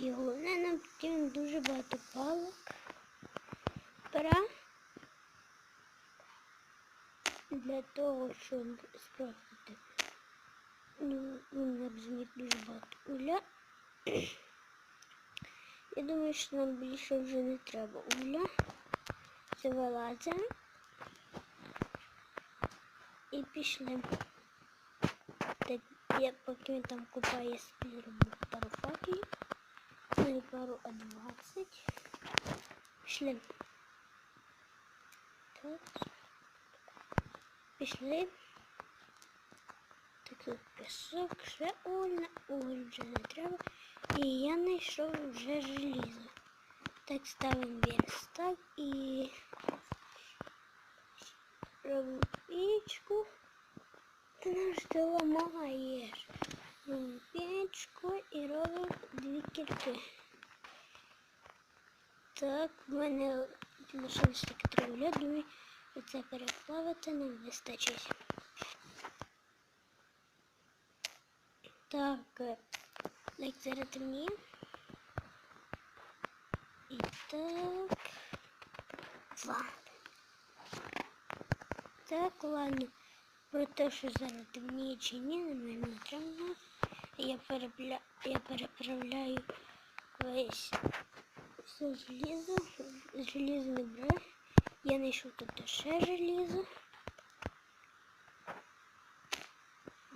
І головне нам потрібно дуже багато палок. Пора. Для того, щоб справити. Ну, ну, нам розуміють дуже багато уля. Я думаю, що нам більше вже не треба уля. Це вилазимо. І пішли. Так я поки він там купає собі зроблю пару факелів. Ну не пару, а 20. Пішли. Так. Пішли. Так тут пісок, ще ольна, уголь вже не треба. І я знайшов вже желізо. Так ставимо верстак і робимо пічку. Ти нам ж ти ламаєш. Робимо пічку і робимо дві кірки. Так, в мене лишилось таке травля, думаю, оце переплавити нам вистачить. Так, е, як зараз темніє. І так. Ладно. Так, ладно. Про те, що зараз темніє чи ні, не треба. Я, перепля... я переправляю весь все желізо. Желізо не. Я знайшов тут ще желізо.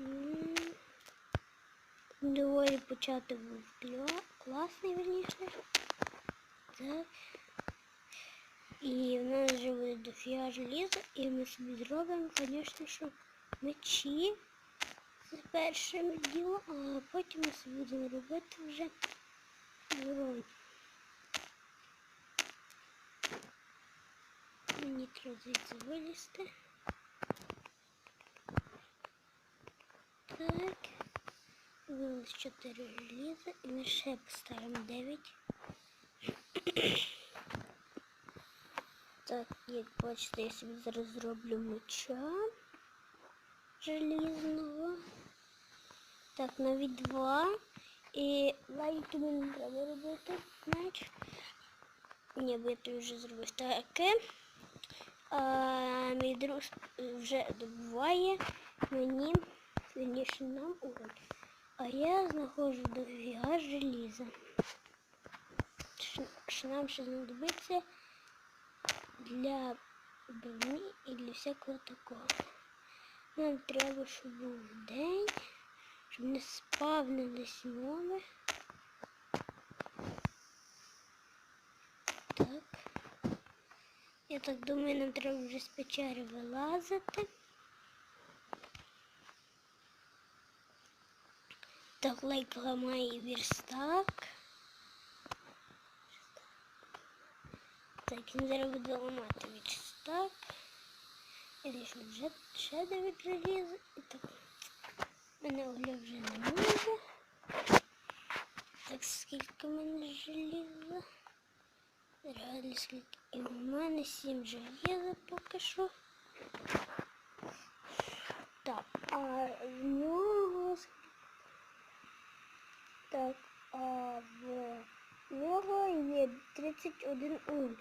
М, Доволі початок був класний, верніше. Так. І в нас вже буде дофіга желіза, і ми собі зробимо, звісно, що мечі з першим ділом, а потім ми собі будемо робити вже зброю. Мені треба звідси вилізти. Так. Виліз 4 желіза і ми ще поставимо 9. Так, як бачите, я собі зараз зроблю меча желізного. Так, навіть два. І лайки мені треба робити меч. Ні, бо я тобі вже зробив таке. А, мій друг вже добуває мені, вірніше нам уголь. А я знаходжу дофіга желіза. Що- нам ще знадобиться для броні і для всякого такого. Нам треба, щоб був день, щоб не спавнились мови. Так. Я так думаю, нам треба вже з печери вилазити. Так, лайк ламає верстак. Так, він зараз буде ламати верстак. Я лише вже ще дев'ять. І так, мене угля вже не може. Так, скільки мене желіза? Реально скільки. І в мене сім желіза поки що. Так, а в нього ск- так, а в нього є 31 ум.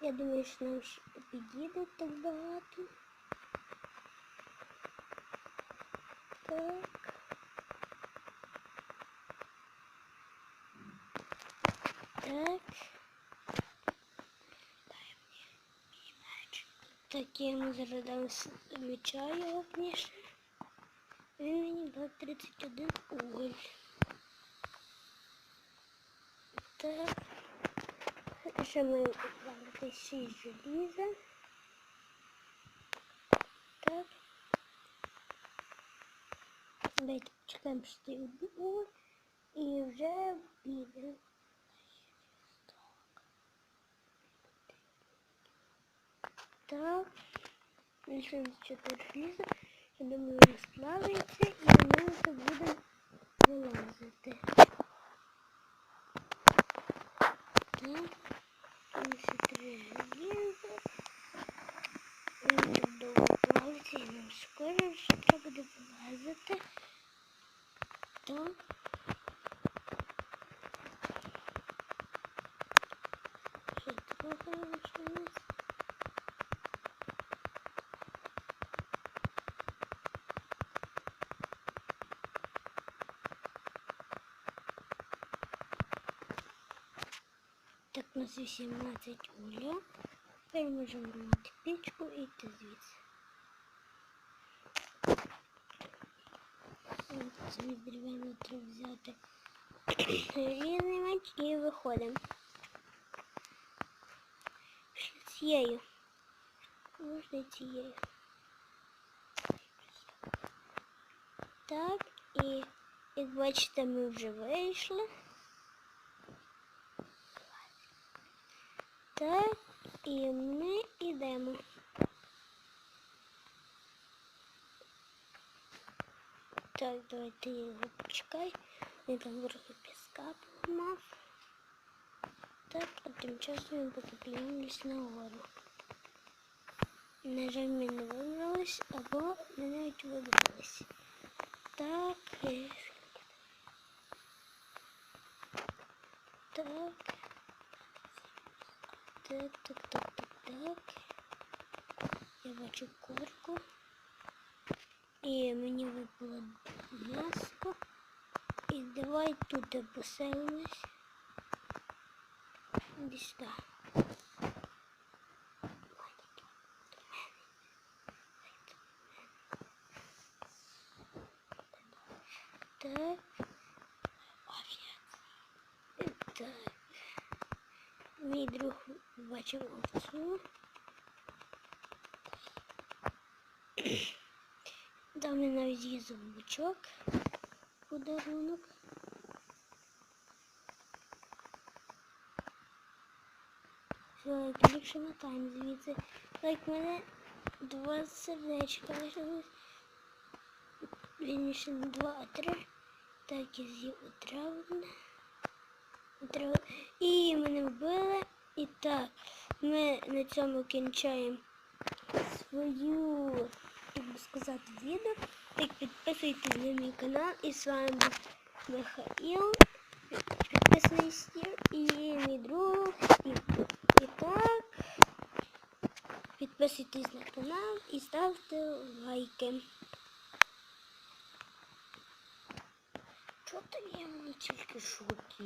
Я думаю, що нам ще підійде так багато. Так. Так. Так, я йому зараз дам с- меча його книжки. Він мені дав 31 уголь. Так. Ще ми добавити 6 желіза. Так. Давайте почекаємо 6 уголь. І вже піде. Так. Лишилось 4 желіза. Я думаю, розплавиться і ми вже будемо вилазити. Там ще три желіза. Він так довго плавиться і нам скоро вже треба буде вилазити. Так. У нас 18 уля. Тепер можемо робити пічку і йти звідси. От, Це дерев'яно треба взяти різний меч і виходимо. Пішли Цією. Можна і цією. Так, і як бачите, ми вже вийшли. Так, і ми йдемо. Так, давайте я його почекай. Він там трохи піска поламав. Так, а тим часом ми покупляємось на гору. На жаль, ми не вибрались, або ми навіть вибрались. Так. е, Так. Так, так, так, так, так. Я бачу корку. І мені випало м'яско. І давай тут поселимось. Десь. Так. Так. Мій друг бачив овцю. Там я навіть є зубочок. Подарунок. Все, ліпше мотаємо звідси. Так, в мене два сердечка лишилось. Вірніше не два, а три. Так, я з'їв. Отравлене. І мене вбили. І так, ми на цьому кінчаємо свою, як би сказати, відео. Так, підписуйтесь на мій канал. І з вами був Михаїл. Підписаний стір і мій друг. І, і так. Підписуйтесь на канал і ставте лайки. Що то я мені тільки шутки?